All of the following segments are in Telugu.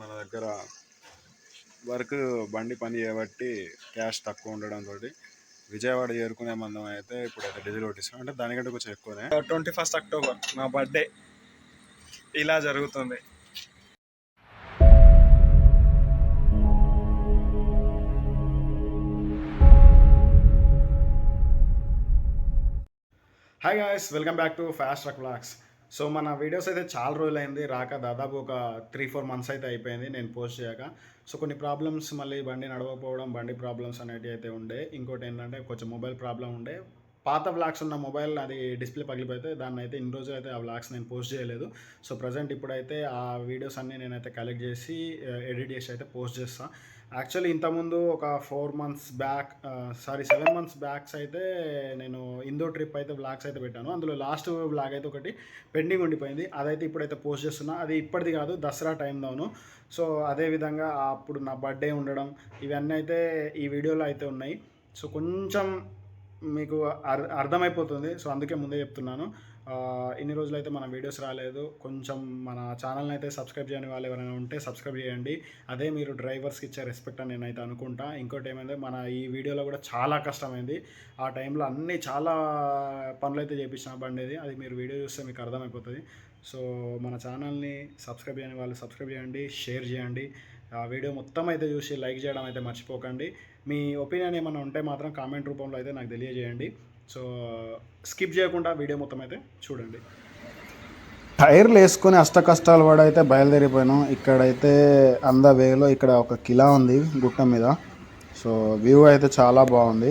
మన దగ్గర వర్క్ బండి పని చేయబట్టి క్యాష్ తక్కువ ఉండడంతో విజయవాడ చేరుకునే మందం అయితే ఇప్పుడు అయితే డీజిల్ కొట్టిస్తాం అంటే దానికంటే కొంచెం ఎక్కువనే. ట్వంటీ ఫస్ట్ అక్టోబర్ నా బర్త్డే. ఇలా జరుగుతుంది. Hi guys welcome back to fast truck blogs so మన వీడియోస్ అయితే చాలా రోజులైంది. రాక దాదాపు ఒక త్రీ ఫోర్ మంత్స్ అయితే అయిపోయింది నేను పోస్ట్ చేయక. సో కొన్ని ప్రాబ్లమ్స్ మళ్ళీ బండి నడవకపోవడం బండి ప్రాబ్లమ్స్ అనేటివి అయితే ఉండే. ఇంకోటి ఏంటంటే కొంచెం మొబైల్ ప్రాబ్లం ఉండే. పాత వ్లాగ్స్ ఉన్న మొబైల్ అది డిస్ప్లే పగిలిపోతే దాన్ని అయితే ఇన్ని రోజులు అయితే ఆ వ్లాగ్స్ నేను పోస్ట్ చేయలేదు. సో ప్రజెంట్ ఇప్పుడైతే ఆ వీడియోస్ అన్నీ నేనైతే కలెక్ట్ చేసి eh, ఎడిట్ చేసి అయితే పోస్ట్ చేస్తాను యాక్చువల్లీ ఇంతకుముందు ఒక four months back sorry seven months backs అయితే నేను ఇందో ట్రిప్ అయితే బ్లాగ్స్ అయితే పెట్టాను. అందులో లాస్ట్ బ్లాగ్ అయితే ఒకటి పెండింగ్ ఉండిపోయింది. అదైతే ఇప్పుడైతే పోస్ట్ చేస్తున్నా. అది ఇప్పటిది కాదు దసరా టైంలోను సో అదేవిధంగా అప్పుడు నా బర్త్డే ఉండడం ఇవన్నీ అయితే ఈ వీడియోలో అయితే ఉన్నాయి. సో కొంచెం మీకు అర్ అర్థమైపోతుంది. సో అందుకే ముందే చెప్తున్నాను. ఇన్ని రోజులు అయితే మన వీడియోస్ రాలేదు. కొంచెం మన ఛానల్ని అయితే సబ్స్క్రైబ్ చేయని వాళ్ళు ఎవరైనా ఉంటే సబ్స్క్రైబ్ చేయండి. అదే మీరు డ్రైవర్స్కి ఇచ్చే రెస్పెక్ట్ అని నేనైతే అనుకుంటా. ఇంకోటి ఏమైంది మన ఈ వీడియోలో కూడా చాలా కష్టమైంది. ఆ టైంలో అన్నీ చాలా పనులు అయితే చేపించిన బండిది. అది మీరు వీడియో చూస్తే మీకు అర్థమైపోతుంది. సో మన ఛానల్ని సబ్స్క్రైబ్ చేయని వాళ్ళు సబ్స్క్రైబ్ చేయండి షేర్ చేయండి. ఆ వీడియో మొత్తం అయితే చూసి లైక్ చేయడం అయితే మర్చిపోకండి. మీ ఒపీనియన్ ఏమైనా ఉంటే మాత్రం కామెంట్ రూపంలో అయితే నాకు తెలియజేయండి. సో స్కిప్ చేయకుండా వీడియో మొత్తం అయితే చూడండి. టైర్లు వేసుకొని అష్ట కష్టాలు పడి అయితే బయలుదేరిపోయాను. ఇక్కడైతే అంద వేలో ఇక్కడ ఒక కిలా ఉంది గుట్ట మీద. సో వ్యూ అయితే చాలా బాగుంది.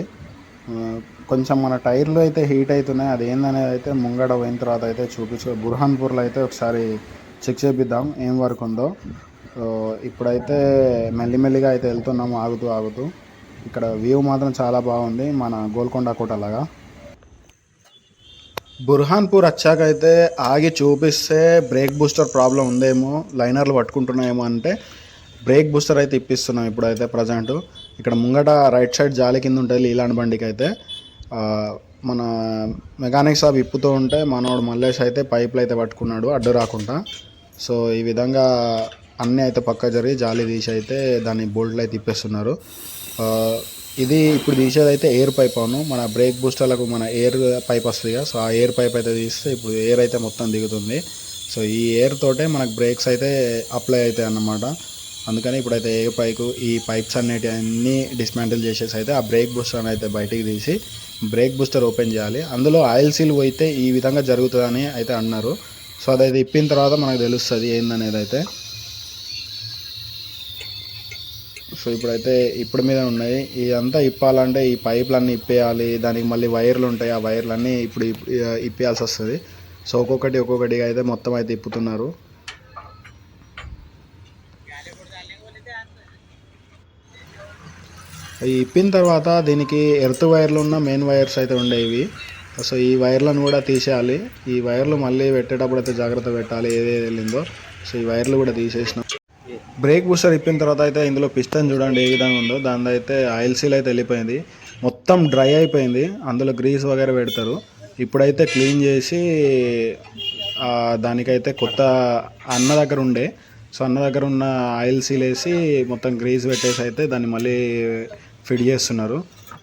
కొంచెం మన టైర్లు అయితే హీట్ అవుతున్నాయి అది ఏందనేది అయితే ముంగడ పోయిన తర్వాత అయితే చూపించు బుర్హాన్పూర్లో అయితే ఒకసారి చెక్ చేపిద్దాం ఏం వర్క్ ఉందో. సో ఇప్పుడైతే మెల్లిమెల్లిగా అయితే వెళ్తున్నాము ఆగుతూ ఆగుతూ. ఇక్కడ వ్యూ మాత్రం చాలా బాగుంది మన గోల్కొండ కోట లాగా. బుర్హాన్పూర్ వచ్చాక అయితే ఆగి చూపిస్తే బ్రేక్ బూస్టర్ ప్రాబ్లం ఉందేమో లైనర్లు పట్టుకుంటున్నాయేమో అంటే బ్రేక్ బూస్టర్ అయితే ఇప్పిస్తున్నాం ఇప్పుడైతే ప్రజెంట్. ఇక్కడ ముంగట రైట్ సైడ్ జాలి కింద ఉంటుంది లీలాండ్ బండికి అయితే. మన మెకానిక్ షాప్ ఇప్పుతూ ఉంటే మనోడు మల్లేష్ అయితే పైపులు అయితే పట్టుకున్నాడు అడ్డు రాకుండా. సో ఈ విధంగా అన్నీ అయితే పక్క జరిగి జాలి తీసి అయితే దాన్ని బోల్ట్లు అయితే ఇప్పేస్తున్నారు ఇది ఇప్పుడు తీసేది అయితే ఎయిర్ పైప్ అవును. మన బ్రేక్ బూస్టర్లకు మన ఎయిర్ పైప్ వస్తుంది కదా సో ఆ ఎయిర్ పైప్ అయితే తీస్తే ఇప్పుడు ఎయిర్ అయితే మొత్తం దిగుతుంది. సో ఈ ఎయిర్ తోటే మనకు బ్రేక్స్ అయితే అప్లై అవుతాయి అన్నమాట. అందుకని ఇప్పుడైతే ఎయిర్ పైకు ఈ పైప్స్ అన్నిటి అన్నీ డిస్మాంటిల్ చేసేసి అయితే ఆ బ్రేక్ బూస్టర్ అయితే బయటికి తీసి బ్రేక్ బూస్టర్ ఓపెన్ చేయాలి. అందులో ఆయిల్ సీల్ పోయితే ఈ విధంగా జరుగుతుందని అయితే అన్నారు. సో అదైతే ఇప్పిన తర్వాత మనకు తెలుస్తుంది ఏందనేది అయితే. సో ఇప్పుడైతే ఇప్పుడు మీద ఉన్నాయి. ఇదంతా ఇప్పాలంటే ఈ పైపులన్నీ ఇప్పేయాలి. దానికి మళ్ళీ వైర్లు ఉంటాయి. ఆ వైర్లన్నీ ఇప్పుడు ఇప్పేయాల్సి వస్తుంది. సో ఒక్కొక్కటి ఒక్కొక్కటిగా అయితే మొత్తం అయితే ఇప్పుతున్నారు. ఇప్పిన తర్వాత దీనికి ఎర్త్ వైర్లు ఉన్న మెయిన్ వైర్స్ అయితే ఉండేవి. సో ఈ వైర్లను కూడా తీసేయాలి. ఈ వైర్లు మళ్ళీ పెట్టేటప్పుడు అయితే జాగ్రత్త పెట్టాలి. ఏదేది వెళ్ళిందో. సో ఈ వైర్లు కూడా తీసేసిన. బ్రేక్ బూస్టర్ ఇప్పిన తర్వాత అయితే ఇందులో పిస్టన్ చూడండి ఏ విధంగా ఉందో. దాని అయితే ఆయిల్ సీల్ అయితే వెళ్ళిపోయింది. మొత్తం డ్రై అయిపోయింది. అందులో గ్రీస్ వగైరా పెడతారు. ఇప్పుడైతే క్లీన్ చేసి దానికైతే కొత్త అన్న దగ్గర ఉండే. సో అన్న దగ్గర ఉన్న ఆయిల్ సీల్ వేసి మొత్తం గ్రీస్ పెట్టేసి అయితే దాన్ని మళ్ళీ ఫిట్ చేస్తున్నారు.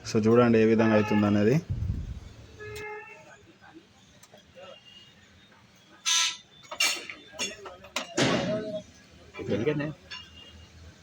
సో చూడండి ఏ విధంగా అవుతుంది అనేది. ఎందుకంటే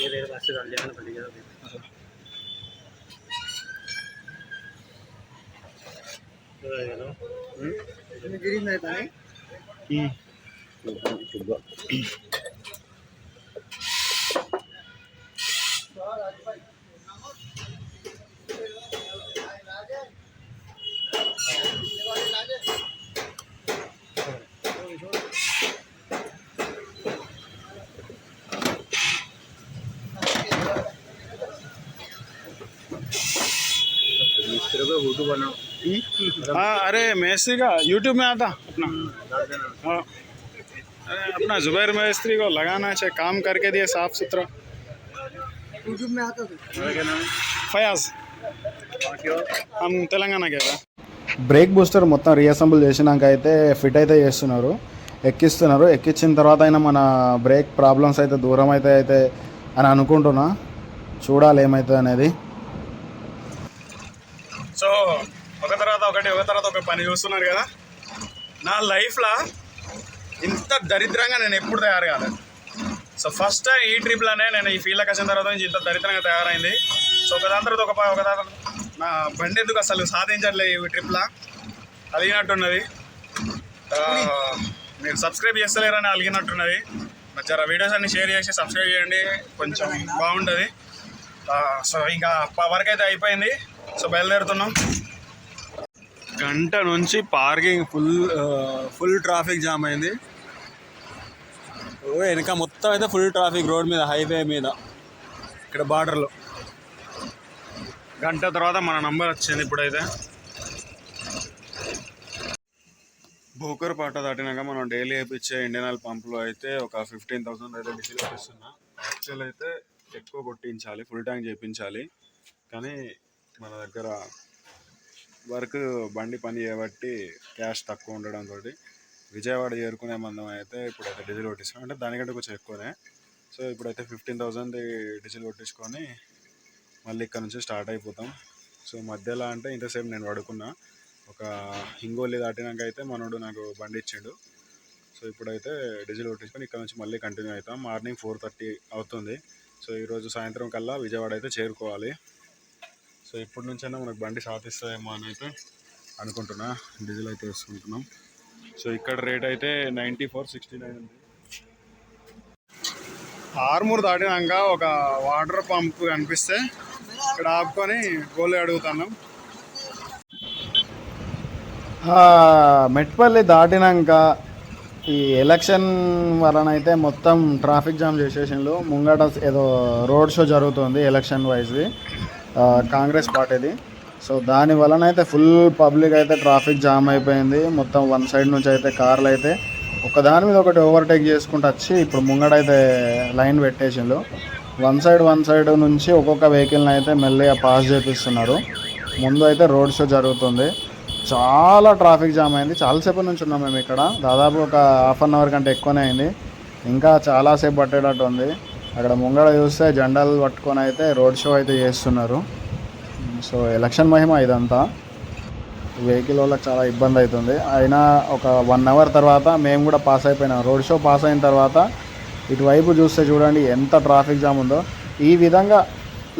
ഏതേഴ് ക്ലാസ് കളിയാണ് പഠിക്കുന്നത് ഇതായിരുന്നു हाँ अरे मैस्त्री का यूट्यूब में आता अपना डाल देना हाँ अरे अपना जुबैर मैस्त्री को लगाना चाहिए काम करके दिए साफ सुथरा यूट्यूब में आता था क्या नाम है फयाज और क्या हम तेलंगाना के था బ్రేక్ బూస్టర్ మొత్తం రీఅసెంబుల్ చేసినాక అయితే ఫిట్ అయితే చేస్తున్నారు ఎక్కిస్తున్నారు ఎక్కించిన తర్వాత అయినా మన బ్రేక్ ప్రాబ్లమ్స్ అయితే దూరం అయితే అయితే అని అనుకుంటున్నా చూడాలి ఏమవుతుంది అనేది సో ఒక తర్వాత ఒకటి ఒక తర్వాత ఒక పని చూస్తున్నారు కదా? నా లైఫ్లో ఇంత దరిద్రంగా నేను ఎప్పుడు తయారు కాలేదు సో ఫస్ట్ టైం ఈ ట్రిప్లోనే నేను ఈ ఫీల్డ్కి వచ్చిన తర్వాత నుంచి ఇంత దరిద్రంగా తయారైంది. సో ఒకదాని తర్వాత ఒక ఒకదాని ఒక తర్వాత నా బండి ఎందుకు అసలు సాధించట్లేదు ఈ ట్రిప్లో అలిగినట్టున్నది. మీరు సబ్స్క్రైబ్ చేస్తలేరని అలిగినట్టున్నది. జర వీడియోస్ అన్ని షేర్ చేసి సబ్స్క్రైబ్ చేయండి. కొంచెం బాగుంటుంది. సో ఇంకా వర్క్ అయితే అయిపోయింది. సో బయలుదేరుతున్నాం. గంట నుంచి parking full full traffic jam అయింది. ఓ వెనక మొత్తం అయితే ఫుల్ ట్రాఫిక్ రోడ్ మీద హైవే మీద ఇక్కడ బార్డర్లో. గంట తర్వాత మన నంబర్ వచ్చింది ఇప్పుడైతే. భోకర్ పాట దాటినాక మనం డైలీ వేయించే ఇండియన్ ఆయిల్ పంపులో అయితే ఒక ఫిఫ్టీన్ థౌసండ్ అయితే డీజిల్ వేపిస్తున్నా. యాక్చువల్ అయితే ఎక్కువ కొట్టించాలి ఫుల్ ట్యాంక్ చేయించాలి కానీ మన దగ్గర వర్క్ బండి పని చేయబట్టి క్యాష్ తక్కువ ఉండడంతో విజయవాడ చేరుకునే మందం అయితే ఇప్పుడైతే డీజిల్ కొట్టిస్తాం అంటే దానికంటే కొంచెం ఎక్కువనే. సో ఇప్పుడైతే ఫిఫ్టీన్ థౌజండ్ డీజిల్ కొట్టించుకొని మళ్ళీ ఇక్కడ నుంచి స్టార్ట్ అయిపోతాం. సో మధ్యలో అంటే ఇంతసేపు నేను పడుకున్నా. ఒక హింగోలి దాటినాక అయితే మనోడు నాకు బండి ఇచ్చిండు. సో ఇప్పుడైతే డీజిల్ కొట్టించుకొని ఇక్కడ నుంచి మళ్ళీ కంటిన్యూ అవుతాం. మార్నింగ్ ఫోర్ థర్టీ అవుతుంది. సో ఈరోజు సాయంత్రం కల్లా విజయవాడ అయితే చేరుకోవాలి. సో ఇప్పటి నుంచైనా మనకు బండి సాధిస్తుందేమో అని అయితే అనుకుంటున్నా. డీజిల్ అయితే వేసుకుంటున్నాం. సో ఇక్కడ రేట్ అయితే నైంటీ ఫోర్ సిక్స్టీ నైన్ ఉంది. ఆర్మూర్ దాటినాక ఒక వాటర్ పంప్ కనిపిస్తే ఇక్కడ ఆపుకొని గోలు అడుగుతున్నాం. మెట్పల్లి దాటినాక ఈ ఎలక్షన్ వలన అయితే మొత్తం ట్రాఫిక్ జామ్ చేసేసిండ్రు. ముంగట ఏదో రోడ్ షో జరుగుతుంది ఎలక్షన్ వైజ్ది కాంగ్రెస్ పార్టీది. సో దాని వలన అయితే ఫుల్ పబ్లిక్ అయితే ట్రాఫిక్ జామ్ అయిపోయింది. మొత్తం వన్ సైడ్ నుంచి అయితే కార్లు అయితే ఒక దాని మీద ఒకటి ఓవర్టేక్ చేసుకుంటూ వచ్చి ఇప్పుడు ముంగడైతే లైన్ పెట్టేసిండు వన్ సైడ్ వన్ సైడ్ నుంచి ఒక్కొక్క వెహికల్ని అయితే మెల్లిగా పాస్ చేపిస్తున్నారు. ముందు అయితే రోడ్ షో జరుగుతుంది. చాలా ట్రాఫిక్ జామ్ అయింది. చాలాసేపు నుంచి ఉన్నాం మేము ఇక్కడ. దాదాపు ఒక హాఫ్ అన్ అవర్ కంటే ఎక్కువనే అయింది. ఇంకా చాలాసేపు పట్టేటట్టు ఉంది. అక్కడ ముంగడ చూస్తే జెండాలు పట్టుకొని అయితే రోడ్ షో అయితే చేస్తున్నారు. సో ఎలక్షన్ మహిమ ఇదంతా. వెహికల్ వాళ్ళకి చాలా ఇబ్బంది అవుతుంది. అయినా ఒక వన్ అవర్ తర్వాత మేము కూడా పాస్ అయిపోయినాం. రోడ్ షో పాస్ అయిన తర్వాత ఇటువైపు చూస్తే చూడండి ఎంత ట్రాఫిక్ జామ్ ఉందో. ఈ విధంగా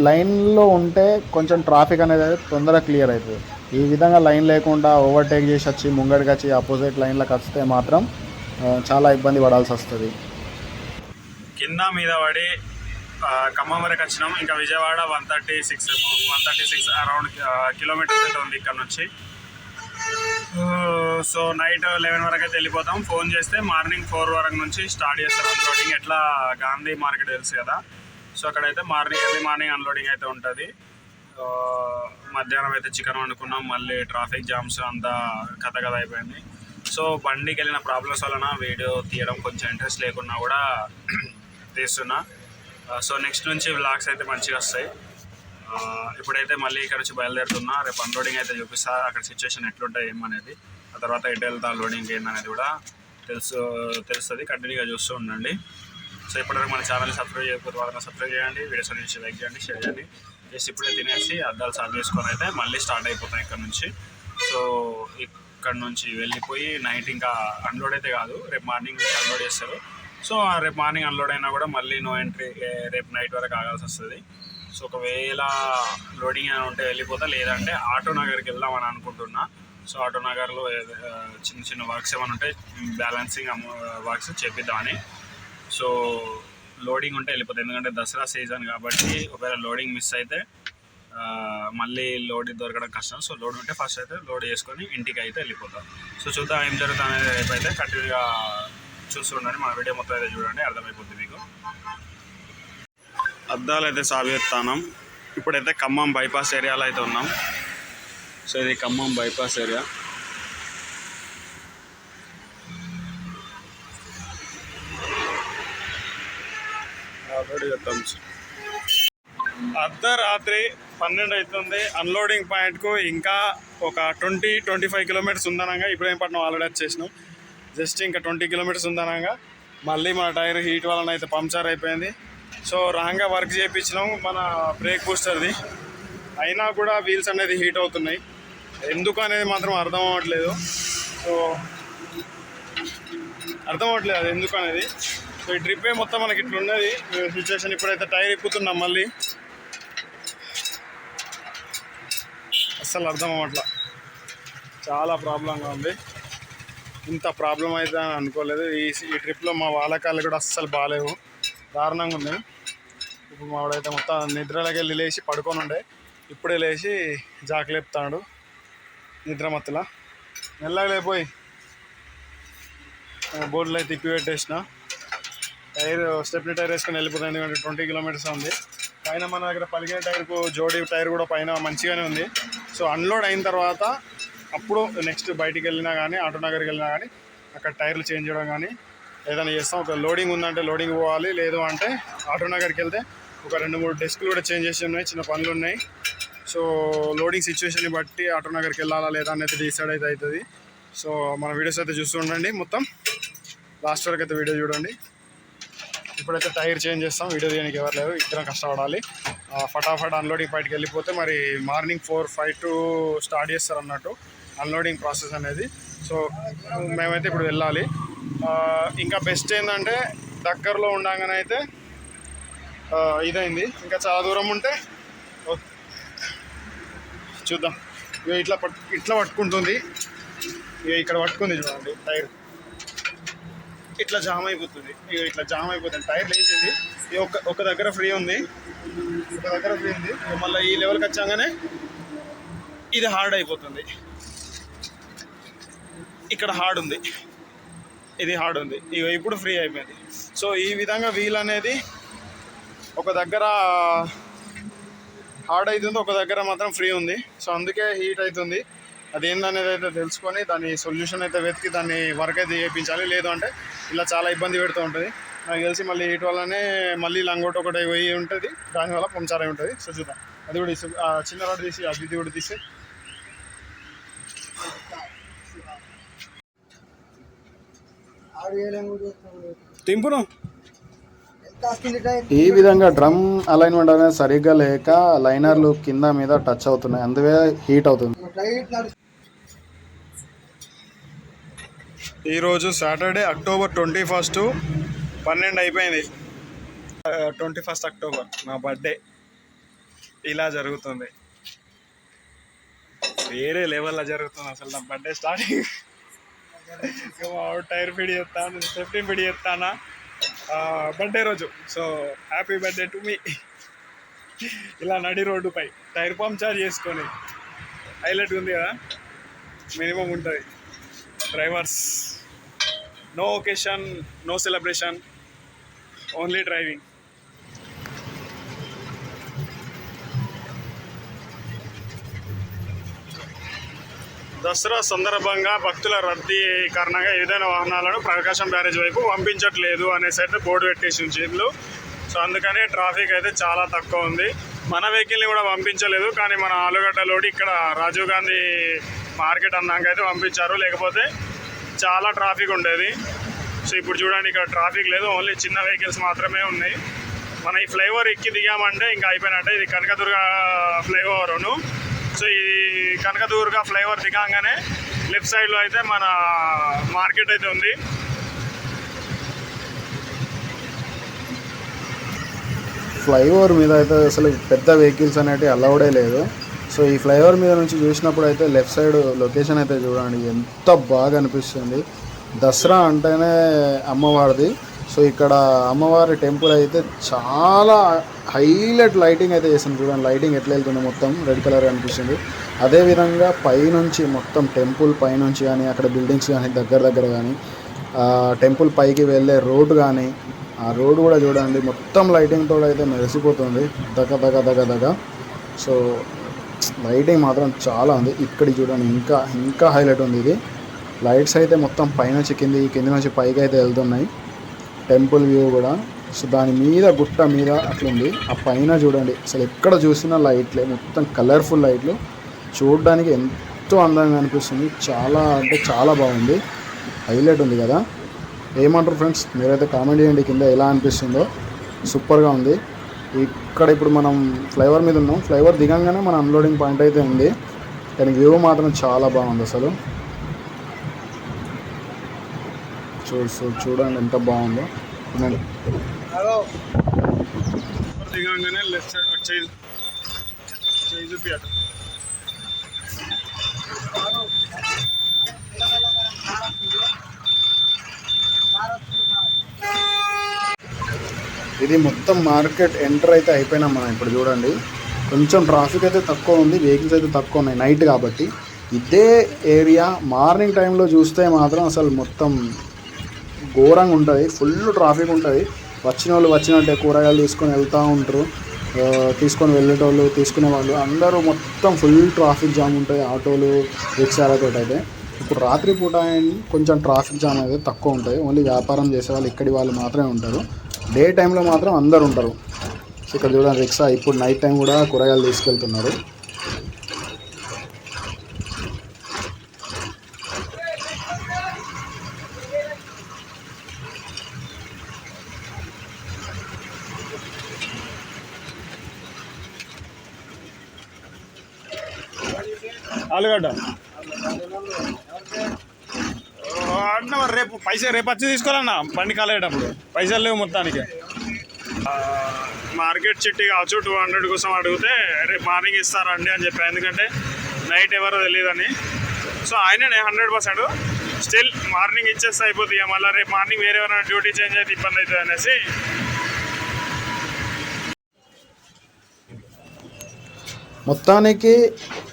లైన్లో ఉంటే కొంచెం ట్రాఫిక్ అనేది తొందరగా క్లియర్ అవుతుంది. ఈ విధంగా లైన్ లేకుండా ఓవర్టేక్ చేసి వచ్చి ముంగడికి వచ్చి ఆపోజిట్ లైన్లోకి వస్తే మాత్రం చాలా ఇబ్బంది పడాల్సి వస్తుంది. కింద మీద పడి ఖమ్మం వరకు వచ్చినాం. ఇంకా Vijayawada one thirty six one thirty six around kilometers అయితే ఉంది ఇక్కడ నుంచి. సో నైట్ లెవెన్ వరకు అయితే వెళ్ళిపోతాం. ఫోన్ చేస్తే మార్నింగ్ ఫోర్ వరకు నుంచి స్టార్ట్ చేస్తారు అన్లోడింగ్. ఎట్లా గాంధీ మార్కెట్ తెలుసు కదా? సో అక్కడైతే మార్నింగ్ ఎర్లీ మార్నింగ్ అన్లోడింగ్ అయితే ఉంటుంది. మధ్యాహ్నం అయితే చికెన్ వండుకున్నాం. మళ్ళీ ట్రాఫిక్ జామ్స్ అంతా కథ కథ అయిపోయింది. సో బండికి వెళ్ళిన ప్రాబ్లమ్స్ వలన వీడియో తీయడం కొంచెం ఇంట్రెస్ట్ లేకున్నా కూడా తీస్తున్నా. సో నెక్స్ట్ నుంచి వ్లాగ్స్ అయితే మంచిగా వస్తాయి. ఇప్పుడైతే మళ్ళీ ఇక్కడ నుంచి బయలుదేరుతున్నా. రేపు అన్లోడింగ్ అయితే చూపిస్తా. అక్కడ సిచ్యువేషన్ ఎట్లుంటాయి ఏమనేది ఆ తర్వాత ఎటు వెళ్తా లోడింగ్ ఏందనేది కూడా తెలుసు తెలుస్తుంది. కంటిన్యూగా చూస్తూ ఉండండి. సో ఇప్పటివరకు మన ఛానల్ సబ్స్క్రైబ్ చేయకపోతే వాళ్ళని సబ్స్క్రైబ్ చేయండి. వీడియోస్ నుంచి లైక్ చేయండి షేర్ చేయండి. జస్ట్ ఇప్పుడే తినేసి అద్దాలు సాల్వ్ చేసుకొని అయితే మళ్ళీ స్టార్ట్ అయిపోతాం ఇక్కడ నుంచి. సో ఇక్కడ నుంచి వెళ్ళిపోయి నైట్ ఇంకా అన్లోడ్ అయితే కాదు. రేపు మార్నింగ్ నుంచి అన్లోడ్ చేస్తారు. సో ఆ రేపు మార్నింగ్ అన్లోడ్ అయినా కూడా మళ్ళీ నో ఎంట్రీ రేపు నైట్ వరకు ఆగాల్సి వస్తుంది. సో ఒకవేళ లోడింగ్ అని ఉంటే వెళ్ళిపోతా లేదంటే ఆటో నగర్కి వెళ్దామని అనుకుంటున్నా. సో ఆటో నగర్లో చిన్న చిన్న వర్క్స్ ఏమైనా ఉంటే బ్యాలెన్సింగ్ వర్క్స్ చేపిద్దామని సో లోడింగ్ ఉంటే వెళ్ళిపోతుంది ఎందుకంటే దసరా సీజన్ కాబట్టి ఒకవేళ లోడింగ్ మిస్ అయితే మళ్ళీ లోడ్ దొరకడం కష్టం. సో లోడ్ ఉంటే ఫస్ట్ అయితే లోడ్ చేసుకొని ఇంటికి అయితే వెళ్ళిపోతాం. సో చూద్దాం ఏం జరుగుతుంది అనేది రేపు అయితే కంటిన్యూగా చూస్తుండండి మన వీడియో మొత్తం అయితే చూడండి. అర్థమైపోతుంది మీకు. అద్దాలు అయితే సాబెత్తానం ఇప్పుడైతే ఖమ్మం బైపాస్ ఏరియాలో అయితే ఉన్నాం. సో ఇది ఖమ్మం బైపాస్ ఏరియా. ఆల్రెడీ థమ్స్ అర్ధరాత్రి పన్నెండు అవుతుంది. అన్లోడింగ్ పాయింట్కు ఇంకా ఒక ట్వంటీ ట్వంటీ ఫైవ్ కిలోమీటర్స్ ఉందనగా పట్నం ఆల్రెడీ వచ్చేసినాం. జస్ట్ ఇంకా ట్వంటీ కిలోమీటర్స్ ఉందనగా మళ్ళీ మన టైర్ హీట్ వలన అయితే పంక్చర్ అయిపోయింది. సో రాంగా వర్క్ చేయించినాము మన బ్రేక్ బూస్టర్ది అయినా కూడా వీల్స్ అనేది హీట్ అవుతున్నాయి. ఎందుకు అనేది మాత్రం అర్థం అవ్వట్లేదు. సో అర్థం అవ్వట్లేదు అది ఎందుకు అనేది. సో ఈ ట్రిప్పే మొత్తం మనకి ఇట్లా ఉన్నది. సిచ్యువేషన్ ఇప్పుడైతే టైర్ ఎక్కుతున్నాం మళ్ళీ. అస్సలు అర్థం అవ్వట్లా. చాలా ప్రాబ్లంగా ఉంది. ఇంత ప్రాబ్లం అయితే అని అనుకోలేదు. ఈ ఈ ట్రిప్లో మా వాలకాలు కూడా అస్సలు బాగాలేవు. దారుణంగా ఉంది. ఇప్పుడు మావాడైతే మొత్తం నిద్రలోకి వెళ్ళి లేచి పడుకొని ఉండే ఇప్పుడే లేచి జాకలేపుతాడు నిద్ర మత్తులా. మెల్లగా లేపోయి బోర్డులో అయితే తిప్పిపెట్టేసిన టైర్ స్టెప్ని టైర్ వేసుకొని వెళ్ళిపోతుంది ఎందుకంటే ట్వంటీ కిలోమీటర్స్ ఉంది. పైన మన దగ్గర పలికిన టైర్కు జోడీ టైర్ కూడా పైన మంచిగానే ఉంది. సో అన్లోడ్ అయిన తర్వాత అప్పుడు నెక్స్ట్ బయటికి వెళ్ళినా కానీ ఆటో నగర్కి వెళ్ళినా కానీ అక్కడ టైర్లు చేంజ్ చేయడం కానీ ఏదైనా చేస్తాం. ఒక లోడింగ్ ఉందంటే లోడింగ్ పోవాలి. లేదు అంటే ఆటో నగర్కి వెళ్తే ఒక రెండు మూడు డెస్క్లు కూడా చేంజ్ చేసి ఉన్నాయి చిన్న పనులు ఉన్నాయి. సో లోడింగ్ సిచ్యువేషన్ని బట్టి ఆటో నగర్కి వెళ్ళాలా లేదా అనేది డిసైడ్ అయితే అవుతుంది. సో మన వీడియోస్ అయితే చూస్తూ ఉండండి. మొత్తం లాస్ట్ వరకు అయితే వీడియో చూడండి. ఇప్పుడైతే టైర్ చేంజ్ చేస్తాం. వీడియో తీయడానికి ఎవరు లేరు. ఇద్దరం కష్టపడాలి. ఫటాఫట్ అన్లోడింగ్ బయటకు వెళ్ళిపోతే మరి morning four five to start చేస్తారు అన్నట్టు. అన్లోడింగ్ ప్రాసెస్ అనేది. సో మేమైతే ఇప్పుడు వెళ్ళాలి. ఇంకా బెస్ట్ ఏంటంటే దగ్గరలో ఉండగానే అయితే ఇదైంది. ఇంకా చాలా దూరం ఉంటే చూద్దాం. ఇక ఇట్లా పట్ ఇట్లా పట్టుకుంటుంది. ఇక ఇక్కడ పట్టుకుంది చూడండి టైర్. ఇట్లా జామ్ అయిపోతుంది. ఇక ఇట్లా జామ్ అయిపోతుంది. టైర్ లేచింది. ఇక ఒక ఒక దగ్గర ఫ్రీ ఉంది. ఒక దగ్గర ఫ్రీ ఉంది. మళ్ళీ ఈ లెవెల్కి వచ్చాగానే ఇది హార్డ్ అయిపోతుంది. ఇక్కడ హార్డ్ ఉంది. ఇది హార్డ్ ఉంది. ఇక ఇప్పుడు ఫ్రీ అయిపోయింది. సో ఈ విధంగా వీల్ అనేది ఒక దగ్గర హార్డ్ అవుతుంది ఒక దగ్గర మాత్రం ఫ్రీ ఉంది. సో అందుకే హీట్ అవుతుంది అదేందనేది అయితే తెలుసుకొని దాని సొల్యూషన్ అయితే వెతికి దాన్ని వర్క్ అయితే చేయించాలి. లేదు అంటే ఇలా చాలా ఇబ్బంది పెడుతూ ఉంటుంది. నాకు తెలిసి మళ్ళీ హీట్ వల్లనే మళ్ళీ లంగోట్ ఒకటి పోయి ఉంటుంది. దానివల్ల పంచారై ఉంటుంది. సో చూద్దాం. అది కూడా చిన్న రోడ్ తీసి అది కూడా తీసి ఆరు వేలు ఎనిమిది వేలు. తింపును. ఈ విధంగా డ్రమ్ అలైన్మెంట్ అనేది సరిగ్గా లేక లైనర్లు కింద మీద టచ్ అవుతున్నాయి. అందువే హీట్ అవుతుంది. ఈరోజు సాటర్డే అక్టోబర్ ట్వంటీ ఫస్ట్. పన్నెండు అయిపోయింది. Twenty first October. నా బర్త్డే. ఇలా జరుగుతుంది. వేరే లెవెల్లో జరుగుతుంది అసలు నా బర్త్డే స్టార్టింగ్. టైర్ ఫిడి చేస్తాను సెఫ్టీ ఫిడి చేస్తానా? బర్త్డే రోజు. So happy birthday to me ఇలా నడి రోడ్డుపై టైర్ పంక్చర్ చేసుకొని హైలైట్ ఉంది కదా? మినిమం ఉంటుంది. Drivers no occasion no celebration only driving Dasara సందర్భంగా భక్తుల రద్దీ కారణంగా ఏదైనా వాహనాలను ప్రకాశం బ్యారేజ్ వైపు పంపించట్లేదు అనేసి అయితే బోర్డు పెట్టేసి ఉంచిండ్లు సో అందుకనే ట్రాఫిక్ అయితే చాలా తక్కువ ఉంది. మన వెహికల్ని కూడా పంపించలేదు కానీ మన ఆలుగడ్డలోడి ఇక్కడ రాజీవ్ గాంధీ మార్కెట్ అన్నాక అయితే పంపించారు. లేకపోతే చాలా ట్రాఫిక్ ఉండేది. సో ఇప్పుడు చూడండి ఇక్కడ ట్రాఫిక్ లేదు. ఓన్లీ చిన్న వెహికల్స్ మాత్రమే ఉన్నాయి. మన ఈ ఫ్లైఓవర్ ఎక్కి దిగామంటే ఇంకా అయిపోయినట్టే. ఇది కనకదుర్గ ఫ్లైఓవర్ను సో ఈ కనకదుర్గ ఫ్లైఓవర్ దిగాగానే లెఫ్ట్ సైడ్లో అయితే మన మార్కెట్ అయితే ఉంది. ఫ్లైఓవర్ మీద అయితే అసలు పెద్ద వెహికల్స్ అనేటివి అలౌడే లేదు. సో ఈ ఫ్లైఓవర్ మీద నుంచి చూసినప్పుడు అయితే లెఫ్ట్ సైడ్ లొకేషన్ అయితే చూడండి ఎంత బాగా అనిపిస్తుంది. దసరా అంటేనే అమ్మవారిది. సో ఇక్కడ అమ్మవారి టెంపుల్ అయితే చాలా హైలైట్ లైటింగ్ అయితే చేసింది చూడండి. లైటింగ్ ఎట్లా వెళ్తుంది మొత్తం రెడ్ కలర్ అనిపిస్తుంది. అదేవిధంగా పైనుంచి మొత్తం టెంపుల్ పైనుంచి కానీ అక్కడ బిల్డింగ్స్ కానీ దగ్గర దగ్గర కానీ టెంపుల్ పైకి వెళ్ళే రోడ్ కానీ ఆ రోడ్ కూడా చూడండి. మొత్తం లైటింగ్ అయితే మెరిసిపోతుంది. దగ దగ దగ దగ. సో లైటింగ్ మాత్రం చాలా ఉంది. ఇక్కడ చూడండి ఇంకా ఇంకా హైలైట్ ఉంది ఇది. లైట్స్ అయితే మొత్తం పైనుంచి కింది కింది నుంచి పైకి అయితే వెళ్తున్నాయి. టెంపుల్ వ్యూ కూడా. సో దాని మీద గుట్ట మీద అట్లుంది. ఆ పైన చూడండి. అసలు ఎక్కడ చూసినా లైట్లే. మొత్తం కలర్ఫుల్ లైట్లు. చూడడానికి ఎంతో అందంగా అనిపిస్తుంది. చాలా అంటే చాలా బాగుంది. హైలైట్ ఉంది కదా. ఏమంటారు ఫ్రెండ్స్? మీరైతే కామెంట్ చేయండి కింద ఎలా అనిపిస్తుందో. సూపర్గా ఉంది. ఇక్కడ ఇప్పుడు మనం ఫ్లైఓవర్ మీద ఉన్నాం. ఫ్లైఓవర్ దిగంగానే మన అన్లోడింగ్ పాయింట్ అయితే ఉంది. కానీ వ్యూ మాత్రం చాలా బాగుంది అసలు. చూ చూ- చూడండి ఎంత బాగుందో. నేను హలో దిగంగానే లెఫ్ట్ సైడ్ అటు చేయి చేయి చూపి అటు ఇది మొత్తం మార్కెట్ ఎంటర్ అయితే అయిపోయినాం మనం ఇప్పుడు చూడండి. కొంచెం ట్రాఫిక్ అయితే తక్కువ ఉంది వెహికల్స్ అయితే తక్కువ ఉన్నాయి నైట్ కాబట్టి. ఇదే ఏరియా మార్నింగ్ టైంలో చూస్తే మాత్రం అసలు మొత్తం ఘోరంగా ఉంటుంది. ఫుల్ ట్రాఫిక్ ఉంటుంది. వచ్చిన వాళ్ళు వచ్చినట్టే కూరగాయలు తీసుకొని వెళ్తూ ఉంటారు. తీసుకొని వెళ్ళేటోళ్ళు తీసుకునే వాళ్ళు అందరూ మొత్తం ఫుల్ ట్రాఫిక్ జామ్ ఉంటుంది ఆటోలు రిక్షాలతో అయితే ఇప్పుడు రాత్రిపూట కొంచెం ట్రాఫిక్ జామ్ అయితే తక్కువ ఉంటుంది. ఓన్లీ వ్యాపారం చేసే వాళ్ళు ఇక్కడి వాళ్ళు మాత్రమే ఉంటారు. డే టైంలో మాత్రం అందరు ఉంటారు. ఇక్కడ చూడండి రిక్షా ఇప్పుడు నైట్ టైం కూడా కూరగాయలు తీసుకెళ్తున్నారు. ఆలుగడ్డ అన్న రేపు పైసలు రేపు వచ్చి తీసుకోవాలన్నా? బండి కాలేటప్పుడు. పైసలు లేవు మొత్తానికి. మార్కెట్ చిట్టి కావచ్చు టూ హండ్రెడ్ కోసం అడిగితే రేపు మార్నింగ్ ఇస్తారండి అని చెప్పాను ఎందుకంటే నైట్ ఎవరో తెలియదని. సో ఆయననే హండ్రెడ్ పర్సెంట్. స్టిల్ మార్నింగ్ ఇచ్చేస్తే అయిపోతుంది ఇక మళ్ళీ రేపు మార్నింగ్ వేరే ఎవరైనా డ్యూటీ చేంజ్ అయితే ఇబ్బంది అవుతుంది అనేసి మొత్తానికి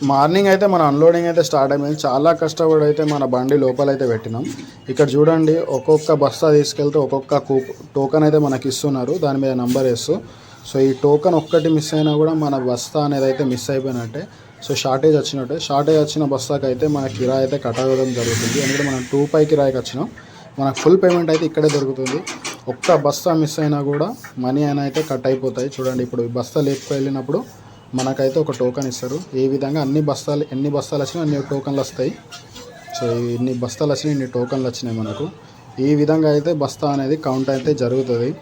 మార్నింగ్ అయితే మన అన్లోడింగ్ అయితే స్టార్ట్ అయిపోయింది. చాలా కష్టపడి అయితే మన బండి లోపల అయితే పెట్టినాం. ఇక్కడ చూడండి ఒక్కొక్క బస్తా తీసుకెళ్తే ఒక్కొక్క కూ టోకన్ అయితే మనకి ఇస్తున్నారు. దాని మీద నంబర్ వేస్తూ. సో ఈ టోకెన్ ఒక్కటి మిస్ అయినా కూడా మన బస్తా అనేది అయితే మిస్ అయిపోయినట్టే. సో షార్టేజ్ వచ్చినట్టే. షార్టేజ్ వచ్చిన బస్తాకి అయితే మన కిరాయి అయితే కట్ అవ్వడం జరుగుతుంది. ఎందుకంటే మనం టూ పై కిరాయికి వచ్చినాం. మనకు ఫుల్ పేమెంట్ అయితే ఇక్కడే దొరుకుతుంది. ఒక్క బస్తా మిస్ అయినా కూడా మనీ అయినా అయితే కట్ అయిపోతాయి. చూడండి ఇప్పుడు బస్తా లేపుకు వెళ్ళినప్పుడు మనకైతే ఒక టోకెన్ ఇస్తారు. ఏ విధంగా అన్ని బస్తాలు ఎన్ని బస్తాలు వచ్చినా అన్ని టోకన్లు వస్తాయి. సో ఇన్ని బస్తాలు వచ్చినాయి ఇన్ని టోకన్లు వచ్చినాయి మనకు. ఈ విధంగా అయితే బస్తా అనేది కౌంట్ అయితే జరుగుతుంది.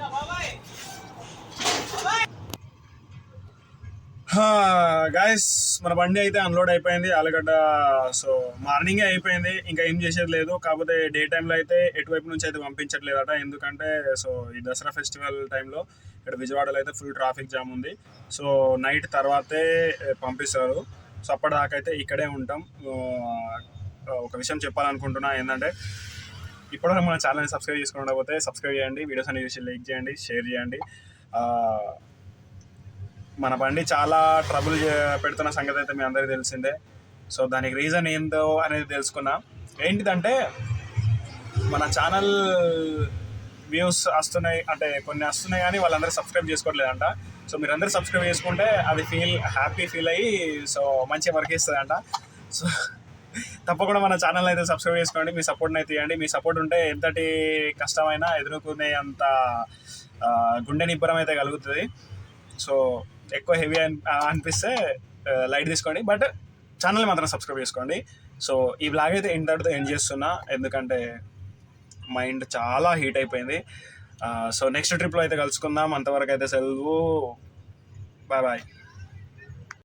గాయస్ మన బండి అయితే అన్లోడ్ అయిపోయింది ఆలగడ్డ సో మార్నింగే అయిపోయింది ఇంకా ఏం చేసేది లేదు కాకపోతే డే టైంలో అయితే ఎటువైపు నుంచి అయితే పంపించట్లేదట ఎందుకంటే సో ఈ దసరా ఫెస్టివల్ టైంలో ఇక్కడ విజయవాడలో అయితే ఫుల్ ట్రాఫిక్ జామ్ ఉంది. సో నైట్ తర్వాతే పంపిస్తారు. సో అప్పటిదాకా అయితే ఇక్కడే ఉంటాం. ఒక విషయం చెప్పాలనుకుంటున్నా ఏంటంటే ఇప్పటివరకు మన ఛానల్ని సబ్స్క్రైబ్ చేసుకుని ఉండకపోతే సబ్స్క్రైబ్ చేయండి వీడియోస్ అన్ని చూసి లైక్ చేయండి షేర్ చేయండి. మన బండి చాలా ట్రబుల్ పెడుతున్న సంగతి అయితే మీ అందరికీ తెలిసిందే. సో దానికి రీజన్ ఏందో అనేది తెలుసుకున్నా ఏంటిదంటే మన ఛానల్ వ్యూస్ వస్తున్నాయి అంటే కొన్ని వస్తున్నాయి కానీ వాళ్ళందరూ సబ్స్క్రైబ్ చేసుకోవట్లేదంట. సో మీరందరూ సబ్స్క్రైబ్ చేసుకుంటే అది ఫీల్ హ్యాపీ ఫీల్ అయ్యి సో మంచి వర్క్ ఇస్తుందంట సో తప్పకుండా మన ఛానల్ అయితే సబ్స్క్రైబ్ చేసుకోండి మీ సపోర్ట్ని అయితే ఇవ్వండి. మీ సపోర్ట్ ఉంటే ఎంతటి కష్టమైనా ఎదుర్కొనే అంత గుండె నిబ్బరం అయితే కలుగుతుంది. సో ఎక్కువ హెవీ అని అనిపిస్తే లైట్ తీసుకోండి. బట్ ఛానల్ మాత్రం సబ్స్క్రైబ్ చేసుకోండి. సో ఈ బ్లాగ్ అయితే ఇంతటితో ఎండ్ చేస్తున్నా. ఎందుకంటే మైండ్ చాలా హీట్ అయిపోయింది. సో నెక్స్ట్ ట్రిప్లో అయితే కలుసుకుందాం. అంతవరకు అయితే సెలవు. Bye bye.